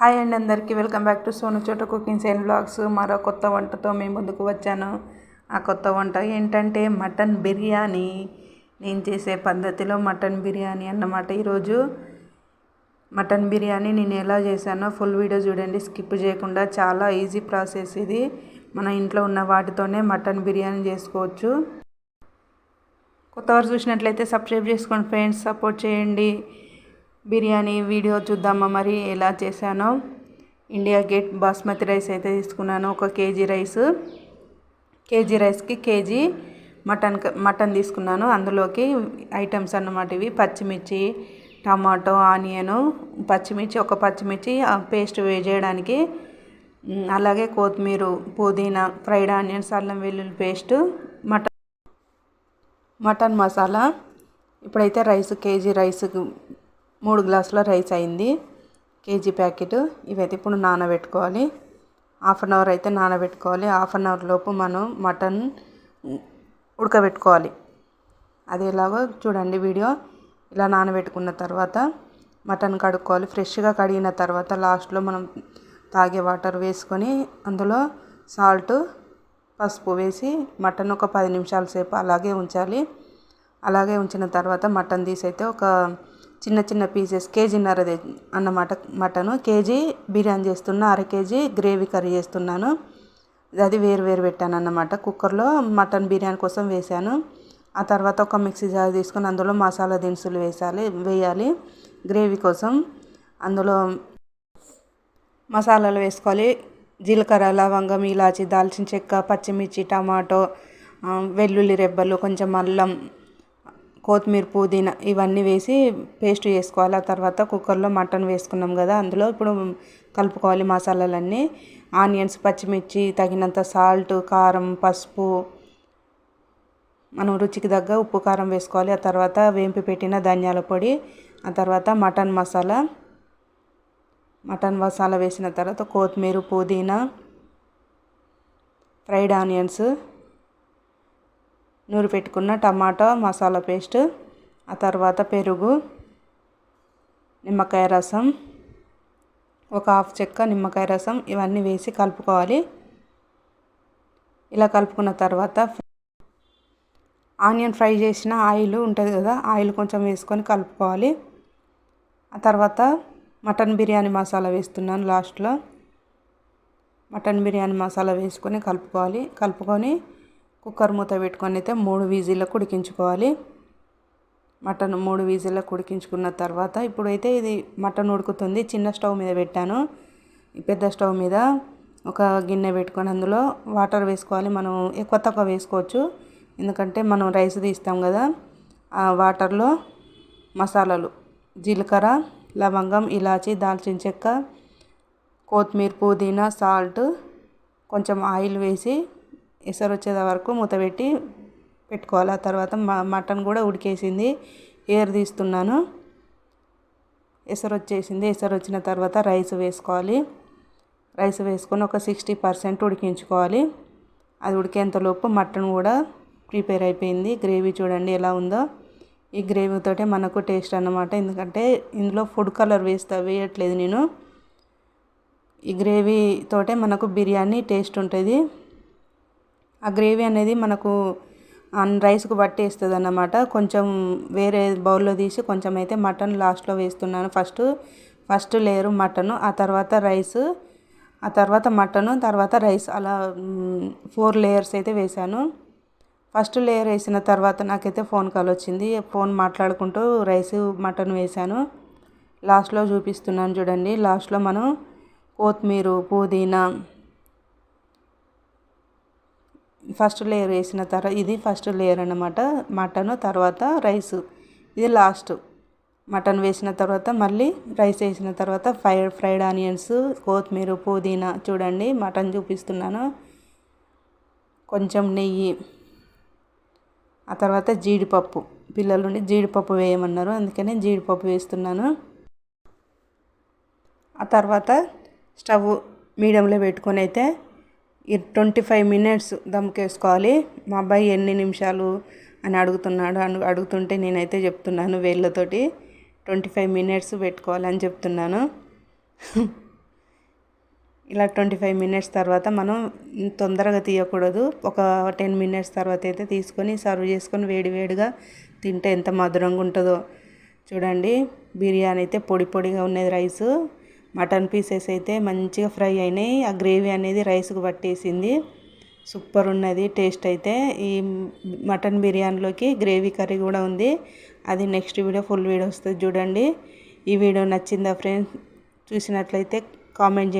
Hi అండి అందరికీ. Welcome back to Sonu చోట కుకింగ్స్ అండ్ బ్లాగ్స్. మరో కొత్త వంటతో మేము ముందుకు వచ్చాను. ఆ కొత్త వంట ఏంటంటే మటన్ బిర్యానీ. నేను చేసే పద్ధతిలో మటన్ బిర్యానీ అన్నమాట. ఈరోజు మటన్ బిర్యానీ నేను ఎలా చేశానో ఫుల్ వీడియో చూడండి. స్కిప్ చేయకుండా చాలా ఈజీ ప్రాసెస్ ఇది. మన ఇంట్లో ఉన్న వాటితోనే మటన్ బిర్యానీ చేసుకోవచ్చు. కొత్తవారు చూసినట్లయితే సబ్స్క్రైబ్ చేసుకోండి ఫ్రెండ్స్. సపోర్ట్ చేయండి. బిర్యానీ వీడియో చూద్దామా మరి? ఎలా చేశానో? ఇండియా గేట్ బాస్మతి రైస్ అయితే తీసుకున్నాను. ఒక కేజీ రైస్. కేజీ రైస్కి కేజీ మటన్ మటన్ తీసుకున్నాను. అందులోకి ఐటమ్స్ అన్నమాట ఇవి. పచ్చిమిర్చి టమాటో ఆనియను పచ్చిమిర్చి ఒక పచ్చిమిర్చి పేస్ట్ వేయడానికి అలాగే కొత్తిమీర పుదీనా ఫ్రైడ్ ఆనియన్స్ అల్లం వెల్లుల్లి పేస్ట్ మటన్ మటన్ మసాలా. ఇప్పుడైతే రైస్ కేజీ రైస్ మూడు గ్లాసుల రైస్ అయింది. కేజీ ప్యాకెట్ ఇవైతే ఇప్పుడు నానబెట్టుకోవాలి. హాఫ్ అన్ అవర్ అయితే నానబెట్టుకోవాలి. హాఫ్ అన్ అవర్ లోపు మనం మటన్ ఉడకబెట్టుకోవాలి. అది ఎలాగో చూడండి వీడియో. ఇలా నానబెట్టుకున్న తర్వాత మటన్ కడుక్కోవాలి. ఫ్రెష్గా కడిగిన తర్వాత లాస్ట్లో మనం తాగే వాటర్ వేసుకొని అందులో సాల్ట్ పసుపు వేసి మటన్ ఒక పది నిమిషాల సేపు అలాగే ఉంచాలి. అలాగే ఉంచిన తర్వాత మటన్ తీసి అయితే ఒక చిన్న చిన్న పీసెస్ కేజీన్నర అన్నమాట మటను కేజీ బిర్యానీ చేస్తున్నా అర కేజీ గ్రేవీ కర్రీ చేస్తున్నాను. అది వేరు వేరు పెట్టాను అన్నమాట కుక్కర్లో మటన్ బిర్యానీ కోసం వేసాను ఆ తర్వాత ఒక మిక్సీ జార్ తీసుకొని అందులో మసాలా దినుసులు వేసాలి వేయాలి. గ్రేవీ కోసం అందులో మసాలాలు వేసుకోవాలి. జీలకర్ర లవంగం ఇలాచి దాల్చిన చెక్క పచ్చిమిర్చి టమాటో వెల్లుల్లి రెబ్బలు కొంచెం అల్లం కొత్తిమీర పుదీనా ఇవన్నీ వేసి పేస్ట్ చేసుకోవాలి. ఆ తర్వాత కుక్కర్లో మటన్ వేసుకున్నాం కదా అందులో ఇప్పుడు కలుపుకోవాలి మసాలాలన్నీ. ఆనియన్స్ పచ్చిమిర్చి తగినంత సాల్ట్ కారం పసుపు మనం రుచికి తగ్గ ఉప్పు కారం వేసుకోవాలి. ఆ తర్వాత వేంపి పెట్టిన ధనియాల పొడి ఆ తర్వాత మటన్ మసాలా. మటన్ మసాలా వేసిన తర్వాత కొత్తిమీర పుదీనా ఫ్రైడ్ ఆనియన్స్ నూరి పెట్టుకున్న టమాటా మసాలా పేస్ట్ ఆ తర్వాత పెరుగు నిమ్మకాయ రసం ఒక హాఫ్ చెక్క నిమ్మకాయ రసం ఇవన్నీ వేసి కలుపుకోవాలి. ఇలా కలుపుకున్న తర్వాత ఆనియన్ ఫ్రై చేసిన ఆయిల్ ఉంటుంది కదా ఆయిల్ కొంచెం వేసుకొని కలుపుకోవాలి. ఆ తర్వాత మటన్ బిర్యానీ మసాలా వేస్తున్నాను లాస్ట్లో. మటన్ బిర్యానీ మసాలా వేసుకొని కలుపుకోవాలి. కలుపుకొని కుక్కర్ మూత పెట్టుకొని అయితే మూడు విజిల్లకు ఉడికించుకోవాలి. మటన్ మూడు విజిల్లకు ఉడికించుకున్న తర్వాత ఇప్పుడైతే ఇది మటన్ ఉడుకుతుంది. చిన్న స్టవ్ మీద పెట్టాను. పెద్ద స్టవ్ మీద ఒక గిన్నె పెట్టుకొని అందులో వాటర్ వేసుకోవాలి. మనం ఎక్కువ తక్కువ వేసుకోవచ్చు. ఎందుకంటే మనం రైస్ తీస్తాం కదా ఆ వాటర్లో మసాలాలు జీలకర్ర లవంగం ఇలాచి దాల్చిన చెక్క కొత్తిమీర పుదీనా సాల్ట్ కొంచెం ఆయిల్ వేసి ఎసరు వచ్చేది వరకు మూత పెట్టి పెట్టుకోవాలి. ఆ తర్వాత మటన్ కూడా ఉడికేసింది. ఏర్ తీస్తున్నాను. ఎసరు వచ్చేసింది. ఎసరు వచ్చిన తర్వాత రైస్ వేసుకోవాలి. రైస్ వేసుకొని ఒక సిక్స్టీ పర్సెంట్ ఉడికించుకోవాలి. అది ఉడికేంతలోపు మటన్ కూడా ప్రిపేర్ అయిపోయింది. గ్రేవీ చూడండి ఎలా ఉందో. ఈ గ్రేవీతోటే మనకు టేస్ట్ అన్నమాట. ఎందుకంటే ఇందులో ఫుడ్ కలర్ వేస్తా వేయట్లేదు నేను. ఈ గ్రేవీతోటే మనకు బిర్యానీ టేస్ట్ ఉంటుంది. ఆ గ్రేవీ అనేది మనకు రైస్కు పట్టేస్తుంది అన్నమాట కొంచెం వేరే బౌల్లో తీసి కొంచెం అయితే మటన్ లాస్ట్లో వేస్తున్నాను. ఫస్ట్ ఫస్ట్ లేయరు మటన్ ఆ తర్వాత రైస్ ఆ తర్వాత మటను తర్వాత రైస్ అలా ఫోర్ లేయర్స్ అయితే వేసాను ఫస్ట్ లేయర్ వేసిన తర్వాత నాకైతే ఫోన్ కాల్ వచ్చింది. ఫోన్ మాట్లాడుకుంటూ రైస్ మటన్ వేసాను లాస్ట్లో చూపిస్తున్నాను చూడండి. లాస్ట్లో మనం కొత్తిమీర పుదీనా ఫస్ట్ లేయర్ వేసిన తర్వాత ఇది ఫస్ట్ లేయర్ అనమాట మటన్ తర్వాత రైస్. ఇది లాస్ట్. మటన్ వేసిన తర్వాత మళ్ళీ రైస్ వేసిన తర్వాత ఫ్రై ఫ్రైడ్ ఆనియన్స్ కొత్తిమీర పుదీనా చూడండి మటన్ చూపిస్తున్నాను. కొంచెం నెయ్యి. ఆ తర్వాత జీడిపప్పు. పిల్లలు జీడిపప్పు వేయమన్నారు అందుకనే జీడిపప్పు వేస్తున్నాను. ఆ తర్వాత స్టవ్ మీడియంలో పెట్టుకొని అయితే ట్వంటీ ఫైవ్ మినిట్స్ దమ్కేసుకోవాలి మా అబ్బాయి ఎన్ని నిమిషాలు అని అడుగుతున్నాడు. అని అడుగుతుంటే నేనైతే చెప్తున్నాను వేళ్ళతోటి. ట్వంటీ ఫైవ్ మినిట్స్ పెట్టుకోవాలని చెప్తున్నాను. ఇలా ట్వంటీ ఫైవ్ మినిట్స్ తర్వాత మనం తొందరగా తీయకూడదు. ఒక టెన్ మినిట్స్ తర్వాత అయితే తీసుకొని సర్వ్ చేసుకొని వేడి వేడిగా తింటే ఎంత మధురంగా ఉంటుందో చూడండి. బిర్యానీ అయితే పొడి పొడిగా ఉన్నది రైసు. మటన్ పీసెస్ అయితే మంచిగా ఫ్రై అయినాయి. ఆ గ్రేవీ అనేది రైస్కి పట్టేసింది. సూపర్ ఉన్నది టేస్ట్ అయితే. ఈ మటన్ బిర్యానీలోకి గ్రేవీ కర్రీ కూడా ఉంది. అది నెక్స్ట్ వీడియో ఫుల్ వీడియో వస్తుంది చూడండి. ఈ వీడియో నచ్చిందా ఫ్రెండ్స్? చూసినట్లయితే కామెంట్ చేయండి.